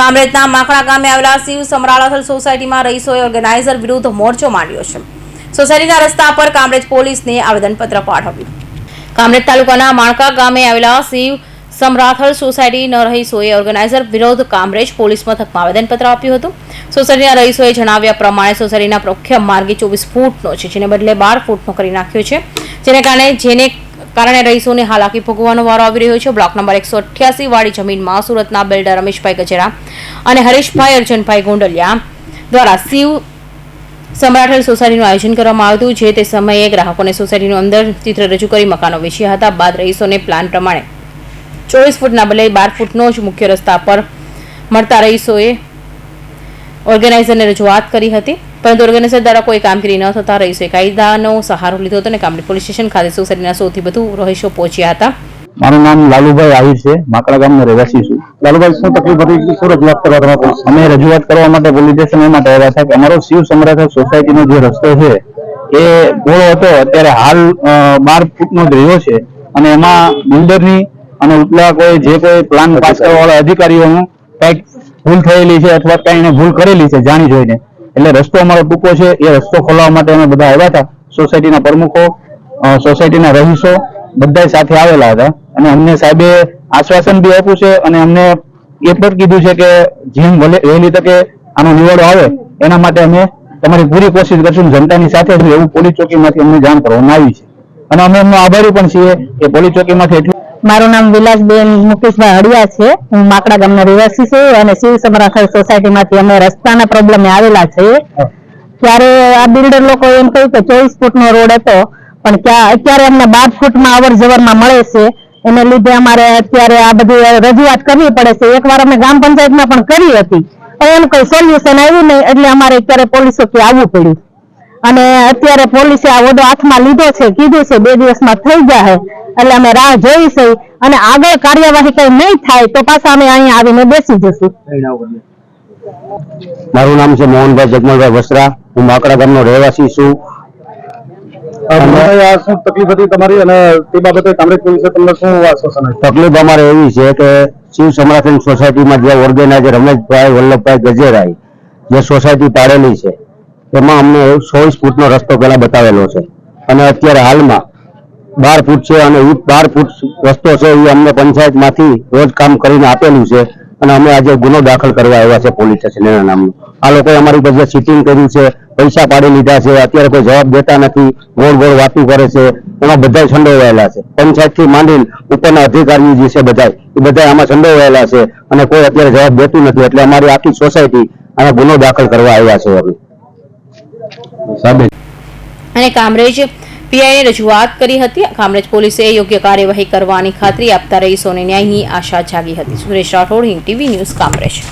કામરેજના માખણા ગામે આવેલા શિવ સમરાળાથલ સોસાયટીમાં રહીશોએ ઓર્ગેનાઇઝર વિરુદ્ધ મોરચો માંડ્યો છે. સોસાયટીના રસ્તા પર કામરેજ પોલીસને આવેદનપત્ર પાઠવ્યું. કામરેજ તાલુકાના માણકા ગામે આવેલા શિવ સમરાથલ સોસાયટીના રહીશોએ ઓર્ગેનાઇઝર વિરોધ કામરેજ પોલીસ મથકમાં આવેદનપત્ર આપ્યું હતું. સોસાયટીના રહીશોએ જણાવ્યા પ્રમાણે સોસાયટીના પ્રખ્ય માર્ગે ચોવીસ ફૂટનો છે, જેને બદલે બાર ફૂટનો કરી નાખ્યો છે. જેને કારણે જેને કારણે રહીશોને હાલાકી ભોગવવાનો વારો આવી રહ્યો છે. બ્લોક નંબર એકસો અઠ્યાસી વાળી જમીનમાં સુરતના બિલ્ડર રમેશભાઈ ગજેરા અને હરીશભાઈ, અર્જનભાઈ ગોંડલિયા દ્વારા શિવ સમ્રાટલ સોસાયટીનું આયોજન કરવામાં આવ્યું હતું, જે તે સમયે ગ્રાહકોને સોસાયટીનું અંદર ચિત્ર રજૂ કરી મકાનો વેચ્યા હતા. બાદ રહીશોને પ્લાન પ્રમાણે ચોવીસ ફૂટના બદલે બાર ફૂટનો જ મુખ્ય રસ્તા પર મળતા રહીશોએ ઓર્ગેનાઇઝરને રજૂઆત કરી હતી. પરંતુ ઓર્ગેનાઇઝર દ્વારા કોઈ કામગીરી ન થતા રહીશોએ કાયદાનો સહારો લીધો હતો અને કામડી પોલીસ સ્ટેશન ખાતે સોસાયટીના સૌથી વધુ રહીશો પહોંચ્યા હતા. મારું નામ લાલુભાઈ આહિર છે. માકડા ગામનો રહેવાસી છું. લાલુભાઈ, શું તકલીફ હતી? શું રજૂઆત કરવા તમે અમે રજૂઆત કરવા માટે પોલીસ સ્ટેશન એ માટે આવ્યા હતા કે અમારો શિવ સમરાથ સોસાયટીનો જે રસ્તો છે, એ ગોળો હતો. અત્યારે હાલ બાર ફૂટનો જ રહ્યો છે અને એમાં બિલ્ડરની અને ઉપલા કોઈ જે કોઈ પ્લાન પાસ કરવાવાળા અધિકારીઓનું કંઈક ભૂલ થયેલી છે અથવા કંઈ એને ભૂલ કરેલી છે, જાણી જોઈને. એટલે રસ્તો અમારો ટૂંકો છે, એ રસ્તો ખોલાવવા માટે અમે બધા આવ્યા હતા. સોસાયટીના પ્રમુખો સોસાયટીના રહીશો બધા સાથે આવેલા હતા. અને અમને સાહેબે આશ્વાસન બી આપ્યું છે અને અમને એ પણ કીધું છે કે જેમ વહેલી તકે આનો નિવાડો આવે, એના માટે અમે તમારી પૂરી કોશિશ કરશું જનતાની સાથે એવું પોલીસ ચોકીમાંથી અમને જાણ કરવામાં આવી છે. અને અમે એમનો આભારી પણ છીએ કે પોલીસ ચોકીમાંથી એટલું મારું નામ વિલાસબેન મુકેશભાઈ હળિયા છે. હું માકડા ગામનો રહેવાસી છું અને શિવ સમરાથલ સોસાયટીમાંથી અમે રસ્તાના પ્રોબ્લેમે આવેલા છીએ. ત્યારે આ બિલ્ડર લોકો એમ કહ્યું કે ચોવીસ ફૂટનો રોડ હતો પણ ત્યાં અત્યારે અમને બાર ફૂટમાં અવર જવરમાં મળે છે. એને લીધે અમારે અત્યારે આ બધી રજૂઆત કરવી પડે છે. એકવાર અમે ગ્રામ પંચાયતમાં પણ કરી હતી. પણ એમ કોઈ સોલ્યુશન આવ્યું નહીં એટલે અમારે અત્યારે પોલીસો કે આવવું પડ્યું. અને અત્યારે પોલીસે આ ઓડો હાથમાં લીધો છે કીધું છે બે દિવસમાં થઈ જાય એટલે અમે રાહ જોઈશું અને આગળ કાર્યવાહી કઈ નહીં થાય તો પાછા અમે અહીંયા આવીને બેસી જશું. મારું નામ છે મોહનભાઈ જગમલભાઈ વસ્ત્રા. હું માકડા ગામનો રહેવાસી છું. શું તકલીફ તમારી અને તે બાબતે કામરેજ પોલીસે તમને શું આશ્વાસન તકલીફ અમારે એવી છે કે શિવ સમરાથન સોસાયટીમાં જે ઓર્ગેનાઇઝર રમેશભાઈ વલ્લભભાઈ ગજેરાઈ જે સોસાયટી પાડેલી છે એમાં અમને ચોવીસ ફૂટનો રસ્તો પેલા બતાવેલો છે. અને અત્યારે હાલમાં બાર ફૂટ છે અને એ બાર ફૂટ રસ્તો છે એ અમને પંચાયતમાંથી રોજ કામ કરીને આપેલું છે અને અમે આજે ગુનો દાખલ કરવા આવ્યા છે પોલીસ સ્ટેશન, એના આ લોકોએ અમારી પાસે સીટિંગ કર્યું છે, પૈસા પાડી લીધા છે, અત્યારે કોઈ જવાબ દેતા નથી, ગોળ ગોળ વાતું કરે છે, એમાં બધા સંડોવાયેલા છે. પંચાયતથી માંડીને ઉપરના અધિકારીઓ જે છે બધા એ બધા આમાં સંડોવાયેલા છે અને કોઈ અત્યારે જવાબ દેતું નથી, એટલે અમારી આખી સોસાયટી આમાં ગુનો દાખલ કરવા આવ્યા છે અમે અને કામરેજ પીઆઈને રજૂઆત કરી હતી. કામરેજ પોલીસે યોગ્ય કાર્યવાહી કરવાની ખાતરી આપતા રહીશોને ન્યાયની આશા જાગી હતી. Suresh Rathod TV news, Kamrej.